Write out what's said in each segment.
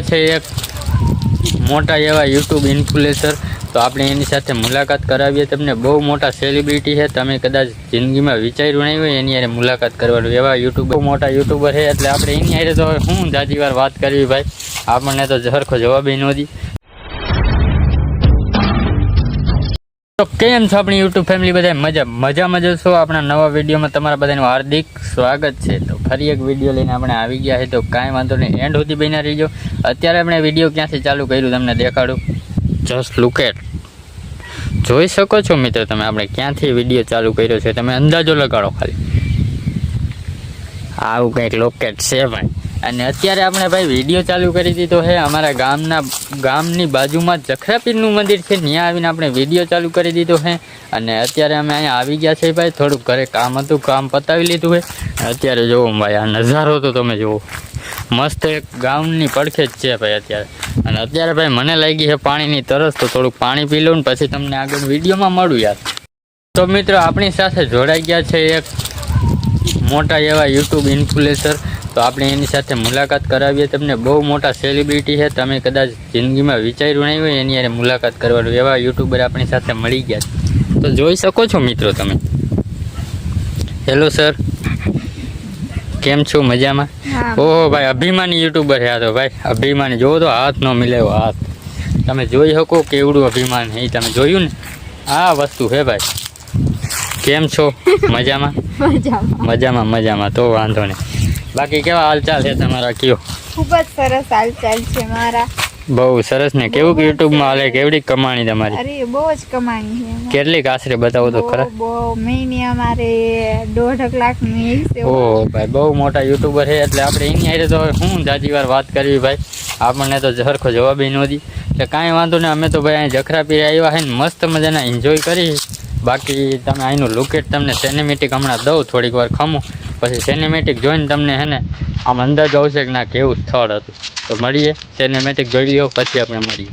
છે એક મોટા એવા યુટ્યુબ ઇન્ફ્લુએન્સર. તો આપણે એની સાથે મુલાકાત કરાવીએ. તમને બહુ મોટા સેલિબ્રિટી છે. તમે કદાચ જિંદગીમાં વિચાર્યું નહીં હોય, એની યારે મુલાકાત કરવાનું. એવા યુટ્યુબ બહુ મોટા યુટ્યુબર છે. એટલે આપણે એની હારે તો હું જાજી વાર વાત કરવી, ભાઈ. આપણને તો સરખો જવાબ નહોતી તો કેમ છો આપણી યુટ્યુબ ફેમિલી બધા મજા મજા મજા છો? આપણા નવા વિડીયોમાં તમારા બધાનું હાર્દિક સ્વાગત છે. તો ફરી એક વીડિયો લઈને આપણે આવી ગયા છે તો કાંઈ વાંધો નહીં. એન્ડ સુધી બન્યા રહીજો. અત્યારે આપણે વીડિયો ક્યાંથી ચાલુ કર્યું તમને દેખાડું. જસ્ટ લુકેટ જોઈ શકો છો મિત્રો તમે, આપણે ક્યાંથી વીડિયો ચાલુ કર્યો છે. તમે અંદાજો લગાડો ખાલી. આવું કંઈક લોકેટ છે ભાઈ. અને અત્યારે આપણે ભાઈ વીડિયો ચાલુ કરી દીધો છે. અમારા ગામના ગામની બાજુમાં જખરાપીરનું મંદિર છે. ત્યાં આવીને આપણે વીડિયો ચાલુ કરી દીધો છે. અને અત્યારે અમે અહીંયા આવી ગયા છે ભાઈ. થોડુંક ઘરે કામ હતું, કામ પતાવી લીધું છે. અત્યારે જોવો ભાઈ, આ નજારો તો તમે જુઓ મસ્ત એક ગામની પડખે જ છે ભાઈ અત્યારે. અને અત્યારે ભાઈ મને લાગી છે પાણીની તરસ, તો થોડુંક પાણી પી લઉં ને પછી તમને આગળ વિડીયોમાં મળું યાર. તો મિત્રો, આપણી સાથે જોડાઈ ગયા છે એક મોટા એવા યુટ્યુબ ઇન્ફ્લુએન્સર. તો આપણે એની સાથે મુલાકાત કરાવીએ. તમને બહુ મોટા સેલિબ્રિટી છે. તમે કદાચ જિંદગીમાં વિચાર્યું નહીં હોય એની હારે મુલાકાત કરવાનું. એવા યુટ્યુબર આપણી સાથે મળી ગયા છે. તો જોઈ શકો છો મિત્રો તમે. હેલો સર કેમ છો? મજામાં? ઓહો ભાઈ અભિમાની યુટ્યુબર છે આ તો ભાઈ. અભિમાની. જોવો તો હાથ ન મિલાવ્યો હાથ. તમે જોઈ શકો કેવડું અભિમાન એ તમે જોયું ને? આ વસ્તુ છે ભાઈ. કેમ છો? મજામાં. મજામાં મજામાં. તો વાંધો નહીં. બાકી કેવા હાલચાલ છે તમારા કયો? ખૂબ જ સરસ હાલચાલ છે મારા. બહુ સરસ ને. કેવું યુટ્યુબમાં હાલે? કેવડી કમાણી તમારી? અરે બહુ જ કમાણી છે કેટલી આશરે બતાવો તો ખરા? બહુ મહિને અમારે દોઢ લાખની ઓ ભાઈ બહુ મોટા યુટ્યુબર છે. એટલે આપણે એની હારે તો હું જાજી વાર વાત કરવી ભાઈ? આપણને તો સરખો જવાબ ન નહોતી એટલે કાંઈ વાંધો નહીં અમે તો ભાઈ અહીં જખરાપીર આવ્યા છે ને મસ્ત મજાના એન્જોય કરી બાકી તમે અહીંનું લુકેટ તમને સેનેમેટિક હમણાં દઉં થોડીક વાર ખમું. પછી સિનેમેટિક જોઈને તમને હે ને આમ અંદાજ આવશે કે ના કેવું સ્થળ હતું. તો મળીએ સિનેમેટિક જોઈ લો પછી આપણે મળીએ.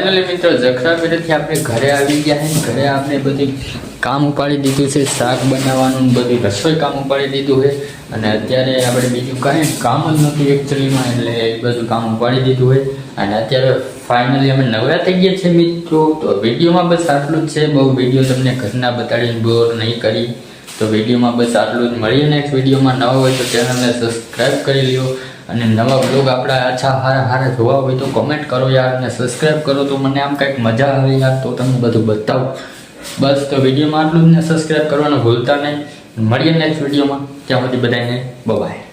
ફાઇનલી મિત્રો જખરાપીરથી આપણે ઘરે આવી ગયા છે ઘરે આપણે બધું કામ ઉપાડી દીધું છે, શાક બનાવવાનું, બધું રસોઈ કામ ઉપાડી દીધું છે. અને અત્યારે આપણે બીજું કાંઈ કામ જ નહોતું એકચ્યુઅલીમાં એટલે એ બધું કામ ઉપાડી દીધું હોય અને અત્યારે ફાઇનલી અમે નવરા થઈ ગયા છે, મિત્રો. તો વિડીયોમાં બસ આટલું જ છે. બહુ વીડિયો તમને ઘરના બતાડીને બોર નહીં કરી. તો વિડીયોમાં બસ આટલું જ. મળીએ નેક્સ્ટ વિડીયોમાં. નવા હોય તો ચેનલને સબસ્ક્રાઈબ કરી લ્યો. અને નવા બ્લોગ આપણા આછા હારા હારા જોવા હોય તો કોમેન્ટ કરો યાર અને સબસ્ક્રાઈબ કરો તો મને આમ કંઈક મજા આવે યાર તો તમને બધું બતાવું. બસ તો વિડીયોમાં આટલું જ ને સબસ્ક્રાઈબ કરવાનું ભૂલતા નહીં. મળીએ નેક્સ્ટ વિડીયોમાં ત્યાં સુધી બધાને બાય